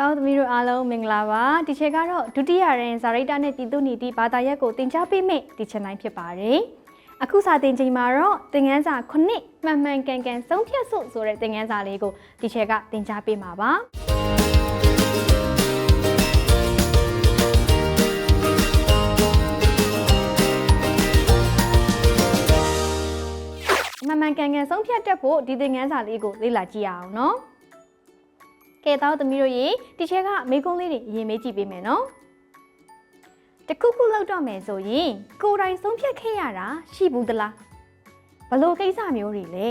တောင်းသမီးတို့အားလုံးမင်္ဂလာပါဒီချက်ကတော့ဒုတိယရင်ဇာရိတာနဲ့ပြည်သူ့နီတိဘာသာရပ်ကိုသင်ကြားပေးမယ့်ဒီချက်နိုင်ဖြစ်ပါတယ်အခုစာသင်ချိန်မှာတော့သင်ခန်းစာ9မှန်မှန်ကန်ကန်ဆုံးဖြတ်စုဆိုတဲ့သင်ခန်းစာလေးကိုဒီချက်ကသင်ကြားပေးမှာပါမှန်မှန်ကန်ကန်ဆုံးဖြတ်တတ်ဖို့ဒီသင်ခန်းစာလေးကိုလေ့လာကြည့်ရအောင်နော် ကဲတော့သမီးတို့ရေဒီချက်ကမေကုန်းလေးတွေအရင်မေးကြည့်ပေးမယ်နော်တခုခုလောက်တော့မယ်ဆိုရင်ကိုယ်တိုင်ဆုံးဖြတ်ခဲ့ရတာရှိဘူးသလားဘလို့ကိစ္စမျိုးတွေလဲ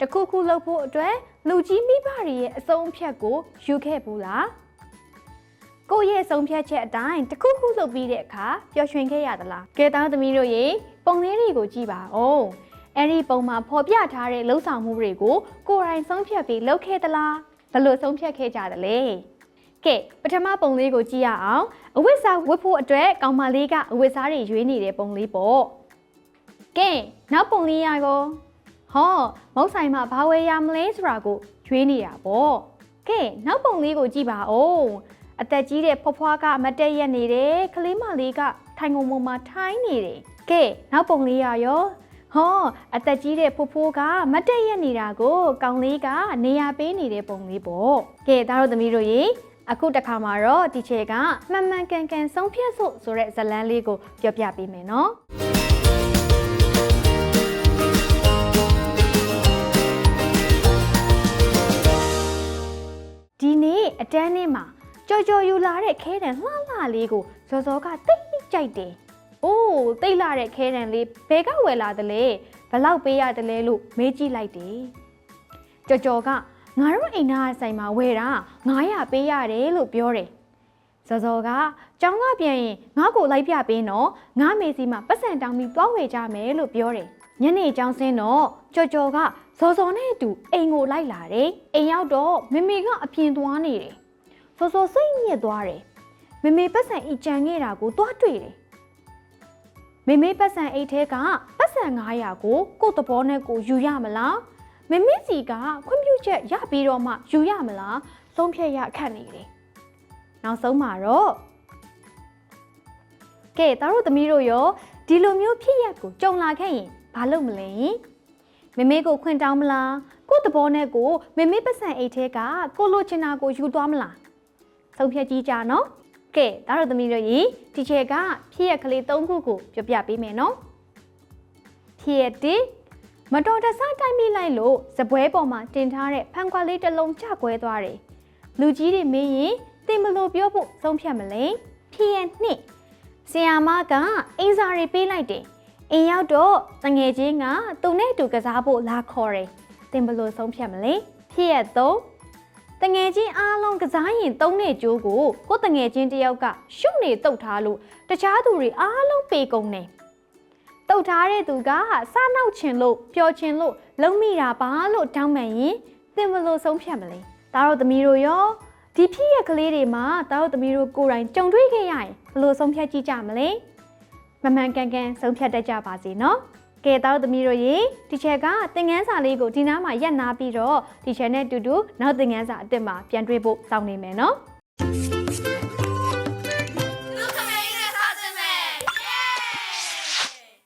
တခုခုလောက်ဖို့အတွက်လူကြီးမိဘတွေရဲ့အဆုံးအဖြတ်ကိုယူခဲ့ဘူးလားကိုယ့်ရဲ့အဆုံးဖြတ်ချက်အတိုင်းတခုခုလုပ်ပြီးတဲ့အခါပျော်ရွှင်ခဲ့ရသလားကဲတော့သမီးတို့ရေပုံလေးတွေကိုကြည့်ပါဦးအဲ့ဒီပုံမှာဖော်ပြထားတဲ့လှုပ်ဆောင်မှုတွေကိုကိုယ်တိုင်ဆုံးဖြတ်ပြီးလုပ်ခဲ့သလား ဘယ်လို့ဆုံးဖြတ်ခဲ့ကြတယ်လဲကဲပထမပုံလေးကိုကြည့်ရအောင်အဝတ်စားဝတ်ဖို့အတွက်ကောင်မလေးကအဝတ်စားတွေရွေးနေတဲ့ပုံလေးပေါ့ကဲနောက်ပုံလေးရကောဟောမုတ်ဆိုင်မှာဘာဝယ်ရမလဲဆိုတာကိုရွေးနေတာပေါ့ကဲနောက်ပုံလေးကိုကြည့်ပါဦးအသက်ကြီးတဲ့ဖွားဖွားကမတက်ရက်နေတယ်ကလေးမလေးကထိုင်ကုန်ပေါ်မှာထိုင်းနေတယ်ကဲနောက်ပုံလေးရရော ဟောအသက်ကြီးတဲ့ဖိုးဖိုးကမတ်တက်ရက်နေတာကိုကောင်လေးကနေရာပေးနေတဲ့ပုံလေးပေါ့ကဲဒါတော့သမီးတို့ရေအခုတစ်ခါမှာတော့ဒီချေကမှန်မှန်ကန်ကန်ဆုံးဖြတ်စို့ဆိုတဲ့ဇတ်လန်းလေးကိုပြောပြပေးမယ်နော်ဒီနေ့အတန်းထဲမှာကြော်ကြော်ယူလာတဲ့ခဲတံလှလှလေးကိုဇော်ဇော်ကတိတ်ကြိုက်တယ်။ အိုးတိတ်လာတဲ့ခဲတံလေးဘယ်ကဝယ်လာသလဲ။ဘလောက်ပေးရတယ်လဲလို့မေးကြည့်လိုက်တယ်။ကြော်ကြော်ကငါတို့အိမ်သားဆိုင်မှာဝယ်တာ900ပေးရတယ်လို့ပြောတယ်။ဇော်ဇော်ကကျောင်းကပြန်ရင်ငါ့ကိုလိုက်ပြပေးနော်။ငါမေစီမှာပတ်စံတောင်းပြီးသွားဝယ်ကြမယ်လို့ပြောတယ်။ညနေကျောင်းဆင်းတော့ကြော်ကြော်ကဇော်ဇော်နဲ့အတူအိမ်ကိုလိုက်လာတယ်။အိမ်ရောက်တော့မမေကအပြင်သွားနေတယ်။ဇော်ဇော်စိတ်ညစ်သွားတယ်။မမေပတ်စံအီကြံခဲ့တာကိုသွားတွေ့တယ်။ မေမေပတ်စံအိတ်ထဲကပတ်စံ900ကိုကိုယ့်သဘောနဲ့ကိုယူရမလားမေမေစီကခွင့်ပြုချက်ရပြီးတော့မှယူရမလားသုံးဖြတ်ရခတ်နေတယ်နောက်ဆုံးမှာတော့ကဲသားတို့သမီးတို့ရောဒီလိုမျိုးဖြစ်ရက်ကိုကြုံလာခဲ့ရင်ဘာလုပ်မလဲမေမေကိုခွင့်တောင်းမလားကိုယ့်သဘောနဲ့ကိုမေမေပတ်စံအိတ်ထဲကကိုလိုချင်တာကိုယူသွားမလားဆုံးဖြတ်ကြည့်ကြနော် ကဲဒါတော့သမီးတို့ရေဒီချက်ကဖြစ်ရက်ကလေး၃ခုကိုပြောပြပေးမယ်နော်ဖြစ်ရက်တစ်မတော်တဆတိုက်မိလိုက်လို့ဇပွဲပေါ်မှာတင်ထားတဲ့ဖန်ခွာလေးတစ်လုံးချကွဲသွားတယ်လူကြီးတွေမေးရင်သင်မလို့ပြောဖို့ဆုံးဖြတ်မလဲဖြစ်ရက်နှစ်ဆီယာမကအင်းစာတွေပေးလိုက်တယ်အိမ်ရောက်တော့တငယ်ချင်းကသူနဲ့အတူကစားဖို့လာခေါ်တယ်သင်ဘလို့ဆုံးဖြတ်မလဲဖြစ်ရက်သုံး တငယ်ချင်းအားလုံးကစားရင်သုံးတဲ့ကြိုးကိုကိုယ်တငယ်ချင်းတယောက်ကရှုပ်နေတုတ်ထားလို့တခြားသူတွေအားလုံးပေကုန်နေတုတ်ထားတဲ့သူကစားနောက်ချင်လို့ပျော်ချင်လို့လုံးမိတာပါလို့တောင်းပန်ရင်သင်ဘလို့ဆုံးဖြတ်မလဲဒါတော့သမီးတို့ရောဒီဖြစ်ရကလေးတွေမှာဒါတော့သမီးတို့ကိုယ်တိုင်ကြုံတွေ့ခဲ့ရရင်ဘလို့ဆုံးဖြတ်ကြည့်ကြမလဲမမှန်ကန်ကန်ဆုံးဖြတ်တတ်ကြပါစေနော် ကဲတော့သမီးတို့ရေဒီချက်ကသင်ငန်းစာလေးကိုဒီနားမှာရက်နာပြီးတော့ဒီချက်နဲ့အတူတူနောက်သင်ငန်းစာအစ်စ်မှာပြန်တွေ့ဖို့စောင့်နေမယ်နော်